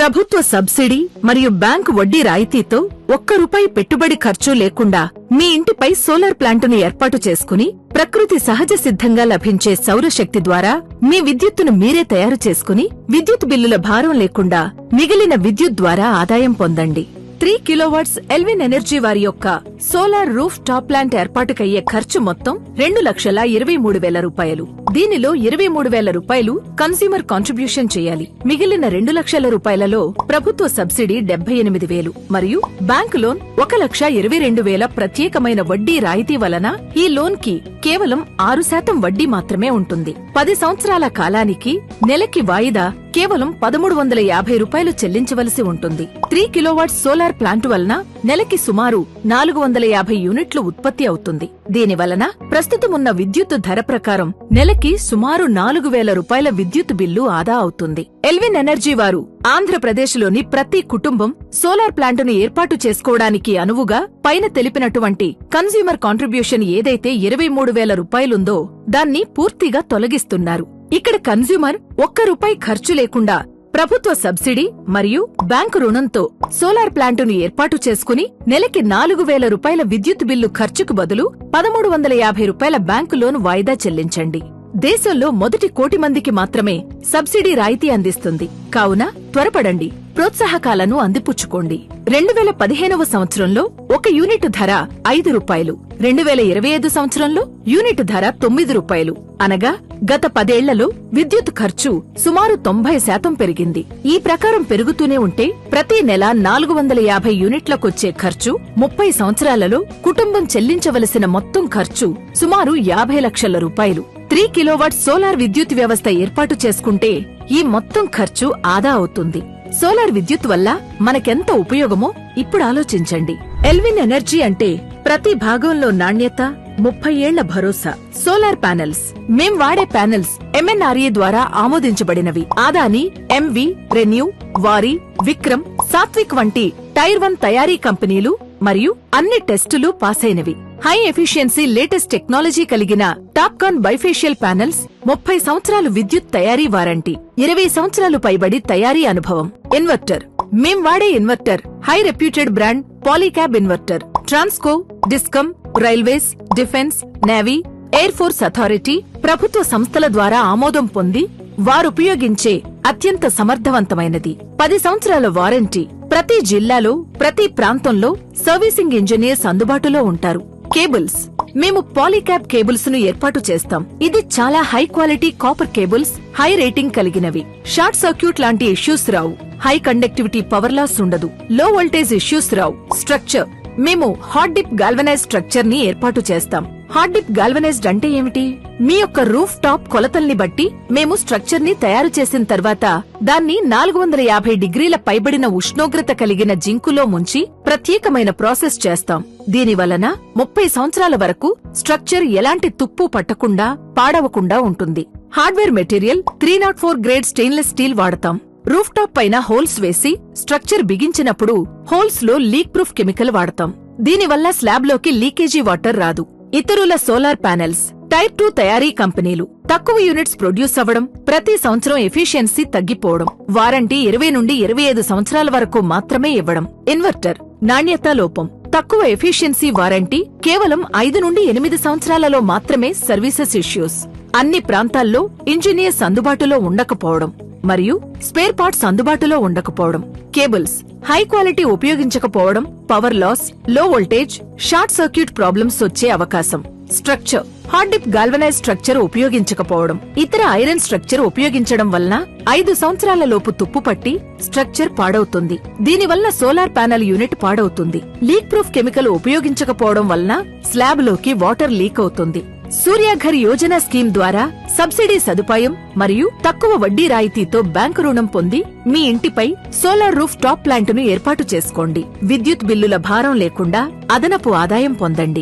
ప్రభుత్వ సబ్సిడీ మరియు బ్యాంకు వడ్డీ రాయితీతో ఒక్క రూపాయి పెట్టుబడి ఖర్చు లేకుండా మీ ఇంటిపై సోలార్ ప్లాంటును ఏర్పాటు చేసుకుని ప్రకృతి సహజ సిద్ధంగా లభించే సౌరశక్తి ద్వారా మీ విద్యుత్తును మీరే తయారు చేసుకుని విద్యుత్ బిల్లుల భారం లేకుండా మిగిలిన విద్యుత్ ద్వారా ఆదాయం పొందండి. త్రీ కిలోవాట్స్ ఎల్విన్ ఎనర్జీ వారి యొక్క సోలార్ రూఫ్ టాప్ ప్లాంట్ ఏర్పాటుకయ్యే ఖర్చు మొత్తం రెండు లక్షల ఇరవై మూడు వేల రూపాయలు. దీనిలో ఇరవై మూడు వేల రూపాయలు కన్స్యూమర్ కాంట్రిబ్యూషన్ చేయాలి. మిగిలిన రెండు లక్షల రూపాయలలో ప్రభుత్వ సబ్సిడీ డెబ్బై ఎనిమిది వేలు. మరియు బ్యాంకు లోన్ ఒక లక్ష ఇరవై రెండు వేల ప్రత్యేకమైన వడ్డీ రాయితీ వలన ఈ లోన్కి కేవలం ఆరు శాతం వడ్డీ మాత్రమే ఉంటుంది. పది సంవత్సరాల కాలానికి నెలకి వాయిదా కేవలం పదమూడు వందల యాభై రూపాయలు చెల్లించవలసి ఉంటుంది. త్రీ కిలోవాట్ సోలార్ ప్లాంట్ వలన నెలకి సుమారు నాలుగు వందల యాభై యూనిట్లు ఉత్పత్తి అవుతుంది. దీనివలన ప్రస్తుతమున్న విద్యుత్ ధర ప్రకారం నెలకి సుమారు నాలుగు వేల రూపాయల విద్యుత్ బిల్లు ఆదా అవుతుంది. ఎల్విన్ ఎనర్జీ వారు ఆంధ్రప్రదేశ్లోని ప్రతి కుటుంబం సోలార్ ప్లాంటును ఏర్పాటు చేసుకోవడానికి అనువుగా పైన తెలిపినటువంటి కన్స్యూమర్ కాంట్రిబ్యూషన్ ఏదైతే ఇరవై మూడు వేల రూపాయలుందో దాన్ని పూర్తిగా తొలగిస్తున్నారు. ఇక్కడ కన్స్యూమర్ ఒక్క రూపాయి ఖర్చు లేకుండా ప్రభుత్వ సబ్సిడీ మరియు బ్యాంకు రుణంతో సోలార్ ప్లాంటును ఏర్పాటు చేసుకుని నెలకి నాలుగు వేల రూపాయల విద్యుత్ బిల్లు ఖర్చుకు బదులు పదమూడు వందల యాభై రూపాయల బ్యాంకు లోను వాయిదా చెల్లించండి. దేశంలో మొదటి కోటి మందికి మాత్రమే సబ్సిడీ రాయితీ అందిస్తుంది. కావున త్వరపడండి. ప్రోత్సాహకాలను అందిపుచ్చుకోండి. రెండు వేల పదిహేనవ సంవత్సరంలో ఒక యూనిట్ ధర ఐదు రూపాయలు. రెండు వేల ఇరవై ఐదు సంవత్సరంలో యూనిట్ ధర తొమ్మిది రూపాయలు. అనగా గత పదేళ్ళలో విద్యుత్ ఖర్చు సుమారు తొంభై శాతం పెరిగింది. ఈ ప్రకారం పెరుగుతూనే ఉంటే ప్రతి నెల నాలుగు వందల యాభై యూనిట్లకొచ్చే ఖర్చు ముప్పై సంవత్సరాలలో కుటుంబం చెల్లించవలసిన మొత్తం ఖర్చు సుమారు యాభై లక్షల రూపాయలు. త్రీ కిలోవాట్ సోలార్ విద్యుత్ వ్యవస్థ ఏర్పాటు చేసుకుంటే ఈ మొత్తం ఖర్చు ఆదా అవుతుంది. సోలార్ విద్యుత్ వల్ల మనకెంత ఉపయోగమో ఇప్పుడు ఆలోచించండి. ఎల్విన్ ఎనర్జీ అంటే ప్రతి భాగంలో నాణ్యత ముప్పై ఏళ్ళ భరోసా. Solar panels. మేం వాడే ప్యానెల్స్ ఎంఎన్ఆర్ఏ ద్వారా ఆమోదించబడినవి. ఆదాని ఎంవి రెన్యూ వారి విక్రమ్ సాత్విక్ వంటి టైర్ వన్ తయారీ కంపెనీలు మరియు అన్ని టెస్టులు పాసైనవి. హై ఎఫిషియన్సీ లేటెస్ట్ టెక్నాలజీ కలిగిన టాప్కాన్ బైఫేషియల్ ప్యానెల్స్ ముప్పై సంవత్సరాలు విద్యుత్ తయారీ వారంటీ ఇరవై సంవత్సరాలు పైబడి తయారీ అనుభవం. ఇన్వర్టర్ మేం వాడే inverter high reputed brand Polycab inverter Transco Discom railways defence navy air force authority ప్రభుత్వ సంస్థల ద్వారా ఆమోదం పొంది వారుపయోగించే అత్యంత సమర్థవంతమైనది. పది సంవత్సరాల వారంటీ ప్రతి జిల్లాలో ప్రతి ప్రాంతంలో సర్వీసింగ్ ఇంజనీర్స్ అందుబాటులో ఉంటారు. కేబుల్స్. మేము పాలీక్యాబ్ కేబుల్స్ను ఏర్పాటు చేస్తాం. ఇది చాలా high quality copper cables high rating కలిగినవి. షార్ట్ సర్క్యూట్ లాంటి ఇష్యూస్ రావు. హై కండక్టివిటీ పవర్ లాస్ ఉండదు. లో వోల్టేజ్ ఇష్యూస్ రావు. స్ట్రక్చర్. మేము హాట్ డిప్ గాల్వనైజ్ స్ట్రక్చర్ని ఏర్పాటు చేస్తాం. హాట్ గాల్వనైజ్డ్ అంటే ఏమిటి? మీ యొక్క రూఫ్ టాప్ కొలతల్ని బట్టి మేము స్ట్రక్చర్ని తయారు చేసిన తర్వాత దాన్ని నాలుగు వందల యాభై డిగ్రీల పైబడిన ఉష్ణోగ్రత కలిగిన జింకులో ముంచి ప్రత్యేకమైన ప్రాసెస్ చేస్తాం. దీని వలన ముప్పై సంవత్సరాల వరకు స్ట్రక్చర్ ఎలాంటి తుప్పు పట్టకుండా పాడవకుండా ఉంటుంది. Hardware material three nought four grade stainless steel వాడతాం. రూఫ్ టాప్ పైన హోల్స్ వేసి స్ట్రక్చర్ బిగించినప్పుడు హోల్స్లో లీక్ ప్రూఫ్ కెమికల్ వాడతాం. దీనివల్ల స్లాబ్లోకి లీకేజీ వాటర్ రాదు. ఇతరుల సోలార్ ప్యానెల్స్ టైప్ టూ తయారీ కంపెనీలు తక్కువ యూనిట్స్ ప్రొడ్యూస్ అవ్వడం ప్రతి సంవత్సరం ఎఫిషియన్సీ తగ్గిపోవడం వారంటీ ఇరవై నుండి ఇరవై ఐదు సంవత్సరాల వరకు మాత్రమే ఇవ్వడం. ఇన్వర్టర్ నాణ్యత లోపం తక్కువ ఎఫిషియన్సీ వారంటీ కేవలం ఐదు నుండి ఎనిమిది సంవత్సరాలలో మాత్రమే సర్వీసెస్ ఇష్యూస్. అన్ని ప్రాంతాల్లో ఇంజనీర్స్ అందుబాటులో ఉండకపోవడం. మరియు స్పేర్ పార్ట్స్ అందుబాటులో ఉండకపోవడం కేబుల్స్ హై క్వాలిటీ ఉపయోగించకపోవడం పవర్ లాస్లో వోల్టేజ్ షార్ట్ సర్క్యూట్ ప్రాబ్లమ్స్ వచ్చే అవకాశం. Structure hard dip galvanize structure ఉపయోగించకపోవడం ఇతర ఐరన్ స్ట్రక్చర్ ఉపయోగించడం వలన ఐదు సంవత్సరాల లోపు తుప్పు పట్టి స్ట్రక్చర్ పాడవుతుంది. దీనివల్ల సోలార్ ప్యానెల్ యూనిట్ పాడవుతుంది. లీక్ ప్రూఫ్ కెమికల్ ఉపయోగించకపోవడం వలన స్లాబ్లోకి వాటర్ లీక్ అవుతుంది. సూర్యాఘర్ యోజన స్కీమ్ ద్వారా సబ్సిడీ సదుపాయం మరియు తక్కువ వడ్డీ రాయితీతో బ్యాంకు రుణం పొంది మీ ఇంటిపై సోలార్ రూఫ్ టాప్ ప్లాంట్ను ఏర్పాటు చేసుకోండి. విద్యుత్ బిల్లుల భారం లేకుండా అదనపు ఆదాయం పొందండి.